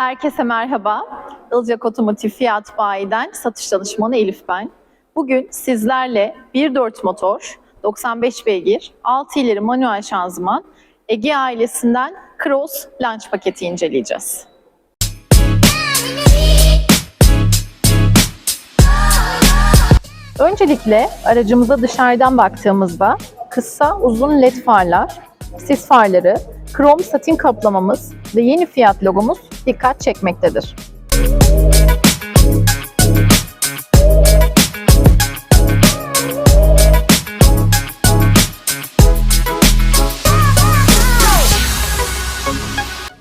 Herkese merhaba. Ilcak Otomotiv Fiyat Bayi'den satış danışmanı Elif ben. Bugün sizlerle 1.4 motor, 95 beygir, 6 ileri manuel şanzıman, Ege ailesinden Cross Launch paketi inceleyeceğiz. Öncelikle aracımıza dışarıdan baktığımızda kısa uzun led farlar, sis farları, krom satin kaplamamız ve yeni fiyat logomuz dikkat çekmektedir.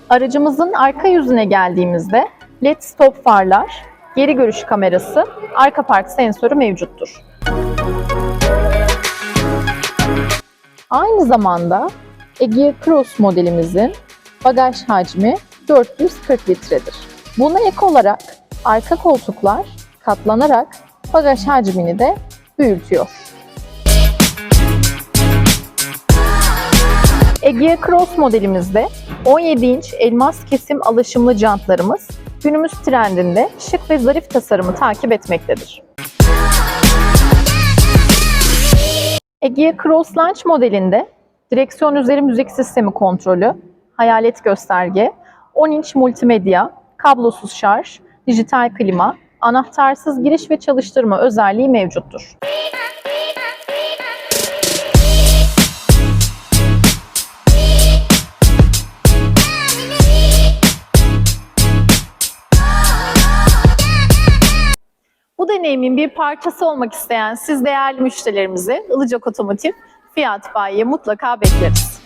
Aracımızın arka yüzüne geldiğimizde LED stop farlar, geri görüş kamerası, arka park sensörü mevcuttur. Aynı zamanda Egea Cross modelimizin bagaj hacmi 440 litredir. Buna ek olarak arka koltuklar katlanarak bagaj hacmini de büyütüyor. Egea Cross modelimizde 17 inç elmas kesim alaşımlı jantlarımız günümüz trendinde şık ve zarif tasarımı takip etmektedir. Egea Cross Launch modelinde direksiyon üzeri müzik sistemi kontrolü, hayalet gösterge, 10 inç multimedya, kablosuz şarj, dijital klima, anahtarsız giriş ve çalıştırma özelliği mevcuttur. Bu deneyimin bir parçası olmak isteyen siz değerli müşterilerimizi Ilıcak Otomotiv Fiyat Bayi'ye mutlaka bekleriz.